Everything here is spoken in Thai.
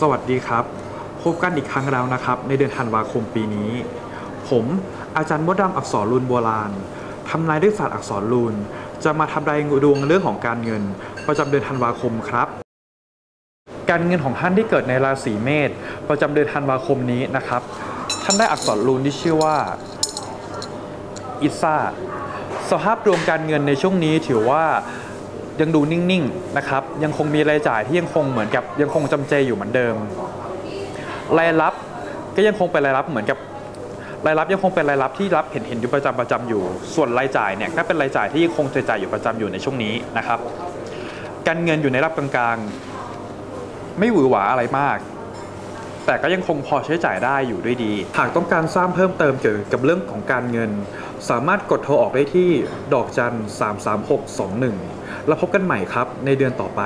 สวัสดีครับ พบกันอีกครั้งแล้วนะครับ ในเดือนธันวาคมปีนี้ ผมอาจารย์มดดำอักษรรูนโบราณทำนายด้วยศาสตร์อักษรรูนจะมาทำรายดวงเรื่องของการเงิน ประจำเดือนธันวาคมครับ การเงินของท่านที่เกิดในราศีเมษประจำเดือนธันวาคมนี้นะครับท่านได้อักษรรูนที่ชื่อว่าอิซ่าสภาพรวมการเงินในช่วงนี้ถือว่า ยังดูนิ่งๆนะครับยังคงมีรายจ่ายที่ยังคงเหมือนกับยังคงจำเจอยู่เหมือนเดิม รายรับก็ยังคงเป็นรายรับเหมือนกับรายรับยังคงเป็นรายรับที่รับเห็นเห็นอยู่ประจำประจำอยู่ ส่วนรายจ่ายเนี่ยก็เป็นรายจ่ายที่ยังคงใช้จ่ายอยู่ประจำอยู่ในช่วงนี้นะครับ การเงินอยู่ในระดับกลางๆ ไม่หวือหวาอะไรมาก แต่ก็ยังคงพอใช้จ่ายได้อยู่ด้วยดี หากต้องการทราบเพิ่มเติมเกี่ยวกับเรื่องของการเงิน สามารถกดโทรออกได้ที่ดอกจัน 33621 แล้วพบกันใหม่ครับในเดือนต่อไป